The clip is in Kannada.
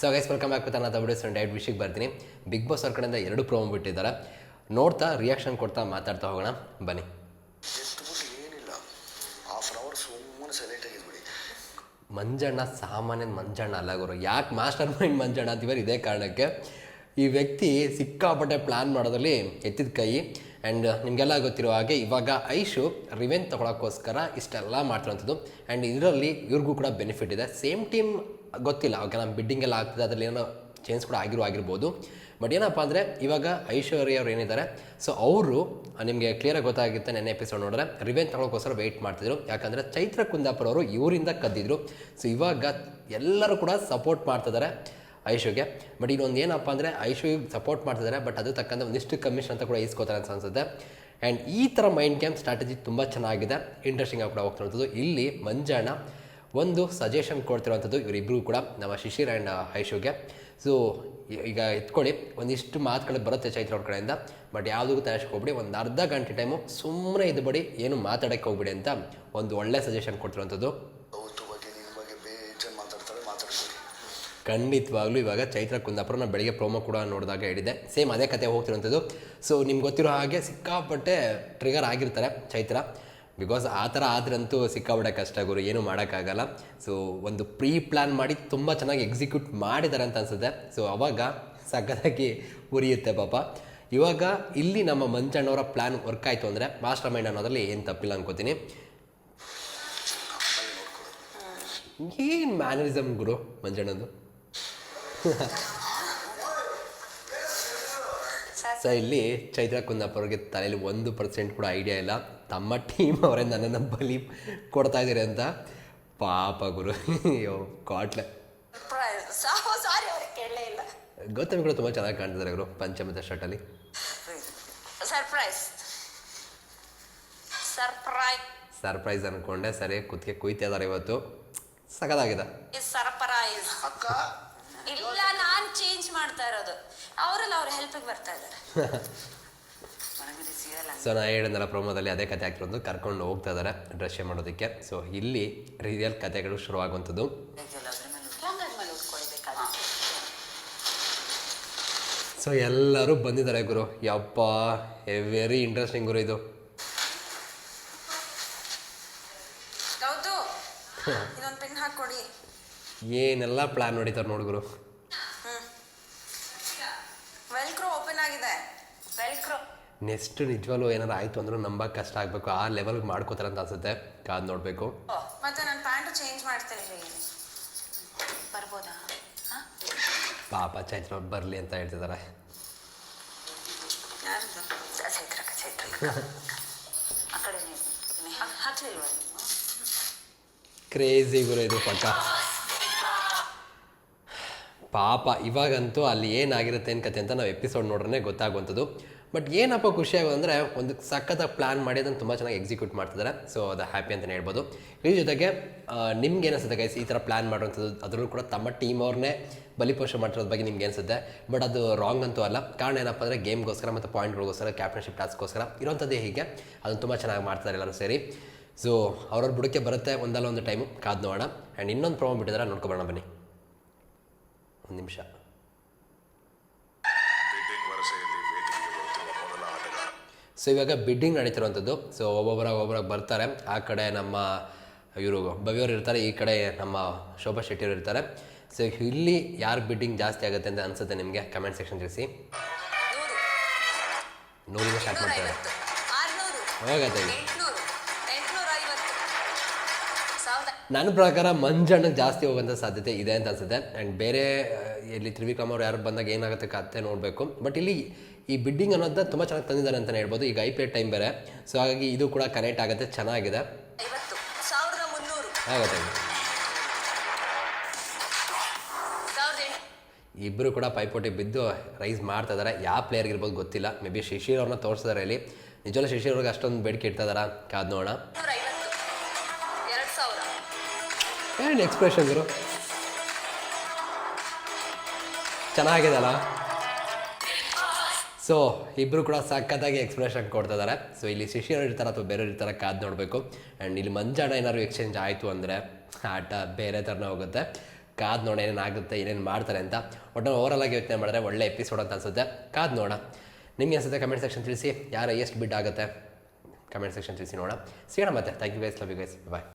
ಸೊ ಗೈಸ್ ವೆಲ್ಕಮ್ ಬ್ಯಾಕ್ ನಾನು ಅನ್ನೋ ವಿಡಿಯೋಸ್ ಡೈಟ್ ವಿಷಯಕ್ಕೆ ಬರ್ತೀನಿ ಬಿಗ್ ಬಾಸ್ ಅವ್ರ ಕಡೆಯಿಂದ ಎರಡು ಪ್ರೋಮೋ ಬಿಟ್ಟಿದ್ದಾರೆ. ನೋಡ್ತಾ ರಿಯಾಕ್ಷನ್ ಕೊಡ್ತಾ ಮಾತಾಡ್ತಾ ಹೋಗೋಣ. ಬನ್ನಿ. ಮಂಜಣ್ಣ ಸಾಮಾನ್ಯ ಮಂಜಣ್ಣ ಅಲ್ಲ ಗುರು. ಯಾಕೆ ಮಾಸ್ಟರ್ ಮೈಂಡ್ ಮಂಜಣ್ಣ ಅಂತೀವರು ಇದೇ ಕಾರಣಕ್ಕೆ? ಈ ವ್ಯಕ್ತಿ ಸಿಕ್ಕಾಪಟ್ಟೆ ಪ್ಲ್ಯಾನ್ ಮಾಡೋದ್ರಲ್ಲಿ ಎತ್ತಿದ ಕೈ. ಆ್ಯಂಡ್ ನಿಮಗೆಲ್ಲ ಗೊತ್ತಿರೋ ಹಾಗೆ ಇವಾಗ ಐಶು ರಿವೆನ್ ತೊಗೊಳಕ್ಕೋಸ್ಕರ ಇಷ್ಟೆಲ್ಲ ಮಾಡ್ತಿರೋಂಥದ್ದು. ಆ್ಯಂಡ್ ಇದರಲ್ಲಿ ಇವ್ರಿಗೂ ಕೂಡ ಬೆನಿಫಿಟ್ ಇದೆ. ಸೇಮ್ ಟೀಮ್ ಗೊತ್ತಿಲ್ಲ ನಮ್ಮ ಬಿಡ್ಡಿಂಗ್ ಎಲ್ಲ ಆಗ್ತದೆ, ಅದರಲ್ಲಿ ಏನೋ ಚೇಂಜ್ ಕೂಡ ಆಗಿರೋ ಆಗಿರ್ಬೋದು. ಬಟ್ ಏನಪ್ಪ ಅಂದರೆ, ಇವಾಗ ಐಶ್ವರ್ಯ ಅವ್ರು ಏನಿದ್ದಾರೆ ಸೊ ಅವರು ನಿಮಗೆ ಕ್ಲಿಯರಾಗಿ ಗೊತ್ತಾಗುತ್ತೆ ನೆನ್ನೆ ಎಪಿಸೋಡ್ ನೋಡಿದ್ರೆ ರಿವೆನ್ ತಗೊಳ್ಳೋಕ್ಕೋಸ್ಕರ ವೆಯ್ಟ್ ಮಾಡ್ತಿದ್ರು. ಯಾಕಂದರೆ ಚೈತ್ರ ಕುಂದಾಪುರ ಅವರು ಇವರಿಂದ ಕದ್ದಿದ್ರು. ಸೊ ಇವಾಗ ಎಲ್ಲರೂ ಕೂಡ ಸಪೋರ್ಟ್ ಮಾಡ್ತಿದ್ದಾರೆ ಐಶುಗೆ ಬಟ್ ಇನ್ನೊಂದು ಏನಪ್ಪ ಅಂದರೆ ಐಶು ಸಪೋರ್ಟ್ ಮಾಡ್ತಿದ್ದಾರೆ ಬಟ್ ಅದು ತಕ್ಕಂಥ ಒಂದಿಷ್ಟು ಕಮಿಷನ್ ಅಂತ ಕೂಡ ಇಸ್ಕೋತಾರೆ ಅಂತ ಅನ್ಸುತ್ತೆ. ಆ್ಯಂಡ್ ಈ ಥರ ಮೈಂಡ್ ಗೇಮ್ ಸ್ಟ್ರಾಟಜಿ ತುಂಬ ಚೆನ್ನಾಗಿದೆ. ಇಂಟ್ರೆಸ್ಟಿಂಗ್ ಆಗಿ ಕೂಡ ಹೋಗ್ತಿರೋದು ಇಲ್ಲಿ ಮಂಜಾಣ ಒಂದು ಸಜೆಷನ್ ಕೊಡ್ತಿರುವಂಥದ್ದು ಇವರಿಬ್ಬರು ಕೂಡ ನಮ್ಮ ಶಿಶಿರ್ ಆ್ಯಂಡ್ ಐಶೋಗೆ. ಸೊ ಈಗ ಎತ್ಕೊಳ್ಳಿ ಒಂದಿಷ್ಟು ಮಾತುಗಳು ಬರುತ್ತೆ ಚೈತ್ರ ಅವ್ರ ಕಡೆಯಿಂದ ಬಟ್ ಯಾವುದಕ್ಕೂ ತಯಾರಿಸಕ್ಕೆ ಹೋಗ್ಬಿಡಿ ಒಂದು ಅರ್ಧ ಗಂಟೆ ಟೈಮು ಸುಮ್ಮನೆ ಇದ್ಬಿಡಿ ಏನು ಮಾತಾಡೋಕ್ಕೆ ಹೋಗ್ಬಿಡಿ ಅಂತ ಒಂದು ಒಳ್ಳೆ ಸಜೆಷನ್ ಕೊಡ್ತಿರುವಂಥದ್ದು. ಖಂಡಿತವಾಗ್ಲೂ ಇವಾಗ ಚೈತ್ರ ಕುಂದಾಪುರ ನಾನು ಬೆಳಿಗ್ಗೆ ಪ್ರೋಮೋ ಕೂಡ ನೋಡಿದಾಗ ಹೇಳಿದೆ ಸೇಮ್ ಅದೇ ಕತೆ ಹೋಗ್ತಿರುವಂಥದ್ದು. ಸೊ ನಿಮ್ಗೆ ಗೊತ್ತಿರೋ ಹಾಗೆ ಸಿಕ್ಕಾಪಟ್ಟೆ ಟ್ರಿಗರ್ ಆಗಿರ್ತಾರೆ ಚೈತ್ರ. ಬಿಕಾಸ್ ಆ ಥರ ಆದ್ರಂತೂ ಸಿಕ್ಕಾಬಿಡೋ ಕಷ್ಟ ಗುರು, ಏನೂ ಮಾಡೋಕ್ಕಾಗಲ್ಲ. ಸೊ ಒಂದು ಪ್ರೀ ಪ್ಲ್ಯಾನ್ ಮಾಡಿ ತುಂಬ ಚೆನ್ನಾಗಿ ಎಕ್ಸಿಕ್ಯೂಟ್ ಮಾಡಿದ್ದಾರೆ ಅಂತ ಅನ್ಸುತ್ತೆ. ಸೊ ಅವಾಗ ಸಖತ್ತಾಗಿ ಉರಿಯುತ್ತೆ ಪಾಪ. ಇವಾಗ ಇಲ್ಲಿ ನಮ್ಮ ಮಂಜಣ್ಣವರ ಪ್ಲ್ಯಾನ್ ವರ್ಕ್ ಆಯಿತು ಅಂದರೆ ಮಾಸ್ಟರ್ ಮೈಂಡ್ ಅನ್ನೋದ್ರಲ್ಲಿ ಏನು ತಪ್ಪಿಲ್ಲ ಅನ್ಕೋತೀನಿ. ಏನು ಮ್ಯಾನರಿಸಮ್ ಗುರು ಮಂಜಣ್ಣಂದು ಸೊ ಇಲ್ಲಿ ಚೈತ್ರ ಕುಂದಾಪುರ್ಗೆ ತಲೆಯಲ್ಲಿ ಒಂದು ಪರ್ಸೆಂಟ್ ಕೂಡ ಐಡಿಯಾ ಇಲ್ಲ. ತಮ್ಮ ಟೀಮ್ ಅವರೇ ನನ್ನನ್ನು ಬಲಿ ಕೊಡ್ತಾ ಇದ್ದೀರಿ ಅಂತ. ಪಾಪ ಗುರು. ಅಯ್ಯೋ ಕಾಟ್ಲೆ. ಗೌತಮಿ ಕೂಡ ತುಂಬ ಚೆನ್ನಾಗಿ ಕಾಣ್ತಿದ್ದಾರೆ ಗುರು ಪಂಚಮದ ಶರ್ಟಲ್ಲಿ ಸರ್ಪ್ರೈಸ್ ಸರ್ಪ್ರೈಸ್ ಸರ್ಪ್ರೈಸ್ ಅನ್ಕೊಂಡೆ ಸರಿ ಕುತ್ತಿಗೆ ಕುಯ್ತಾ ಇದಾರೆ ಇವತ್ತು. ಸಕದಾಗಿದೆ ಸರ್ಪ್ರೈಸ್ ಅಕ್ಕ. ಇಲ್ಲ ನಾನು ಮಾಡ್ತಾ ಇರೋದು. ಅವರಲ್ಲಿ ಅವ್ರ ಹೆಲ್ಪಿಗೆ ಬರ್ತಾ ಇದ್ದಾರೆ. ಸೊ ನಾ ಹೇಳಿದ್ನಲ್ಲ ಪ್ರೋಮೋದಲ್ಲಿ ಅದೇ ಕತೆ ಆಗ್ತಿರೋದು ಕರ್ಕೊಂಡು ಹೋಗ್ತಾ ಇದ್ದಾರೆ ಡ್ರೆಸ್ ಮಾಡೋದಕ್ಕೆ. ಸೊ ಇಲ್ಲಿ ರಿಯಲ್ ಕತೆಗಳು ಶುರುವಾಗುವಂಥದ್ದು. ಸೊ ಎಲ್ಲರೂ ಬಂದಿದ್ದಾರೆ ಗುರು. ಯಪ್ಪ ವೆರಿ ಇಂಟ್ರೆಸ್ಟಿಂಗ್ ಗುರು ಇದು. ಏನೆಲ್ಲ ಪ್ಲಾನ್ ನೋಡಿತಾರೆ ನೋಡು ಗುರು. ನೆಕ್ಸ್ಟ್ ನಿಜವಾಗ್ಲೂ ಏನಾರು ಆಯಿತು ಅಂದ್ರೆ ನಂಬಕ್ ಕಷ್ಟ ಆಗಬೇಕು. ಆ ಲೆವೆಲ್ಗೆ ಮಾಡ್ಕೋತಾರೆ ಅಂತ ಅನ್ಸುತ್ತೆ. ಕಾದ್ ನೋಡಬೇಕು. ಮತ್ತೆ ನಾನು ಪ್ಯಾಂಟು ಚೇಂಜ್ ಮಾಡ್ತೀನಿ ಬರ್ಬೋದಾ? ಹಾ? ಪಾಪ ಚೈತ್ರ ಅವ್ರು ಬರಲಿ ಅಂತ ಹೇಳ್ತಿದ್ದಾರೆ ಕ್ರೇಜಿ ಗುರು ಇದು ಪಕ್ಕ. ಪಾಪ ಇವಾಗಂತೂ ಅಲ್ಲಿ ಏನಾಗಿರುತ್ತೆ ಏನು ಕತೆ ಅಂತ ನಾವು ಎಪಿಸೋಡ್ ನೋಡ್ರೆ ಗೊತ್ತಾಗುವಂಥದ್ದು. ಬಟ್ ಏನಪ್ಪ ಖುಷಿ ಆಗೋದಂದರೆ ಒಂದು ಸಖತ್ತಾಗಿ ಪ್ಲ್ಯಾನ್ ಮಾಡಿ ಅದನ್ನು ತುಂಬ ಚೆನ್ನಾಗಿ ಎಕ್ಸಿಕ್ಯೂಟ್ ಮಾಡ್ತಿದ್ದಾರೆ ಸೊ ಅದು ಹ್ಯಾಪಿ ಅಂತಲೇ ಹೇಳ್ಬೋದು. ಇದ್ರ ಜೊತೆಗೆ ನಿಮ್ಗೆ ಏನಿಸುತ್ತೆ ಗೈಸ್ ಈ ಥರ ಪ್ಲ್ಯಾನ್ ಮಾಡುವಂಥದ್ದು, ಅದರಲ್ಲೂ ಕೂಡ ತಮ್ಮ ಟೀಮ್ ಅವ್ರನ್ನೇ ಬಲಿಪೋಷ ಮಾಡಿರೋದ್ರ ಬಗ್ಗೆ ನಿಮ್ಗೆ ಅನಿಸುತ್ತೆ ಬಟ್ ಅದು ರಾಂಗ್ ಅಂತೂ ಅಲ್ಲ. ಕಾರಣ ಏನಪ್ಪ ಅಂದರೆ ಗೇಮ್ಗೋಸ್ಕರ ಮತ್ತು ಪಾಯಿಂಟ್ಗಳಿಗೋಸ್ಕರ ಕ್ಯಾಪ್ಟನ್ಶಿಪ್ ಟಾಸ್ಕ್ಗೋಸ್ಕರ ಇರೋಂಥದ್ದೇ ಹೀಗೆ. ಅದನ್ನು ತುಂಬ ಚೆನ್ನಾಗಿ ಮಾಡ್ತಾರೆ ಎಲ್ಲರೂ ಸೇರಿ. ಸೊ ಅವ್ರವ್ರ ಬುಡಕ್ಕೆ ಬರುತ್ತೆ ಒಂದಲ್ಲ ಒಂದು ಟೈಮು ಕಾದು ನೋಡೋಣ. ಆ್ಯಂಡ್ ಇನ್ನೊಂದು ಪ್ರಾಬ್ಲಮ್ ಬಿಟ್ಟಿದ್ದಾರೆ ನೋಡ್ಕೊಬೋಣ ಬನ್ನಿ. ಒಂದು ನಿಮಿಷ. ಸೊ ಇವಾಗ ಬಿಡ್ಡಿಂಗ್ ನಡೀತಿರುವಂಥದ್ದು. ಸೊ ಒಬ್ಬೊಬ್ಬರ ಒಬ್ಬೊಬ್ಬರಾಗಿ ಬರ್ತಾರೆ. ಆ ಕಡೆ ನಮ್ಮ ಇವರು ಭವ್ಯವ್ರು ಇರ್ತಾರೆ ಈ ಕಡೆ ನಮ್ಮ ಶೋಭಾ ಶೆಟ್ಟಿಯವರು ಇರ್ತಾರೆ. ಸೊ ಇಲ್ಲಿ ಯಾರು ಬಿಡ್ಡಿಂಗ್ ಜಾಸ್ತಿ ಆಗುತ್ತೆ ಅಂತ ಅನ್ಸುತ್ತೆ ನಿಮಗೆ ಕಮೆಂಟ್ ಸೆಕ್ಷನ್ ತಿಳಿಸಿ. ನೂರು. ನೂರಿಂದ ಸ್ಟಾರ್ಟ್ ಮಾಡ್ತಾರೆ. ಹೋಗತ್ತೆ. ನನ್ನ ಪ್ರಕಾರ ಮಂಜಣ್ಣಗೆ ಜಾಸ್ತಿ ಹೋಗುವಂಥ ಸಾಧ್ಯತೆ ಇದೆ ಅಂತ ಅನ್ಸುತ್ತೆ. ಆ್ಯಂಡ್ ಬೇರೆ ಇಲ್ಲಿ ತ್ರಿವಿಕ್ರಮ್ ಅವ್ರು ಯಾರು ಬಂದಾಗ ಏನಾಗುತ್ತೆ ಕತ್ತೆ ನೋಡಬೇಕು. ಬಟ್ ಇಲ್ಲಿ ಈ ಬಿಡ್ಡಿಂಗ್ ಅನ್ನೋದನ್ನ ತುಂಬ ಚೆನ್ನಾಗಿ ತಂದಿದ್ದಾರೆ ಅಂತಲೇ ಹೇಳ್ಬೋದು. ಈಗ ಐ ಪಿ ಎಲ್ ಟೈಮ್ ಬೇರೆ. ಸೊ ಹಾಗಾಗಿ ಇದು ಕೂಡ ಕನೆಕ್ಟ್ ಆಗುತ್ತೆ ಚೆನ್ನಾಗಿದೆ. ಆಗುತ್ತೆ ಇಬ್ಬರು ಕೂಡ ಪೈಪೋಟಿ ಬಿದ್ದು ರೈಸ್ ಮಾಡ್ತಾ ಇದ್ದಾರೆ ಯಾವ ಪ್ಲೇಯರ್ಗೆ ಇರ್ಬೋದು ಗೊತ್ತಿಲ್ಲ. ಮೇ ಬಿ ಶಿಶಿರ್ ಅವ್ರನ್ನ ತೋರಿಸಿದಾರೆ ಇಲ್ಲಿ. ನಿಜವಲ್ಲ ಶಿಶಿರ್ ಅವ್ರಿಗೆ ಅಷ್ಟೊಂದು ಬೇಡಿಕೆ ಇಡ್ತಾ ಇದಾರ? ಕಾದ್ ನೋಡೋಣ. ಏನು ಎಕ್ಸ್ಪ್ರೆಷನ್ ಗುರು? ಚೆನ್ನಾಗಿದೆ ಅಲ್ಲ ಸೊ ಇಬ್ಬರು ಕೂಡ ಸಖತ್ತಾಗಿ ಎಕ್ಸ್ಪ್ರೆಷನ್ ಕೊಡ್ತಾ ಇದ್ದಾರೆ ಸೊ ಇಲ್ಲಿ ಶಿಷ್ಯರು ಇರ್ತಾರೆ ಅಥವಾ ಬೇರೆ ಇರ್ತಾರೆ ಕಾದು ನೋಡಬೇಕು. ಆ್ಯಂಡ್ ಇಲ್ಲಿ ಮಂಜಾಣ ಏನಾದ್ರು ಎಕ್ಸ್ಚೇಂಜ್ ಆಯಿತು ಅಂದರೆ ಆಟ ಬೇರೆ ಥರನೇ ಹೋಗುತ್ತೆ. ಕಾದು ನೋಡ ಏನೇನಾಗುತ್ತೆ ಏನೇನು ಮಾಡ್ತಾರೆ ಅಂತ. ಒಟ್ಟು ಓವರಲ್ ಆಗಿ ಯೋಚನೆ ಮಾಡಿದ್ರೆ ಒಳ್ಳೆ ಎಪಿಸೋಡ್ ಅಂತ ಅನ್ಸುತ್ತೆ. ಕಾದು ನೋಡ. ನಿಮಗೆ ಅನ್ಸುತ್ತೆ ಕಮೆಂಟ್ ಸೆಕ್ಷನ್ ತಿಳಿಸಿ. ಯಾರು ಎಷ್ಟು ಬಿಡ್ ಆಗುತ್ತೆ? ಕಮೆಂಟ್ ಸೆಕ್ಷನ್ ತಿಳಿಸಿ ನೋಡೋಣ ಸಿಗೋಣ ಮತ್ತೆ. Thank you guys love you guys bye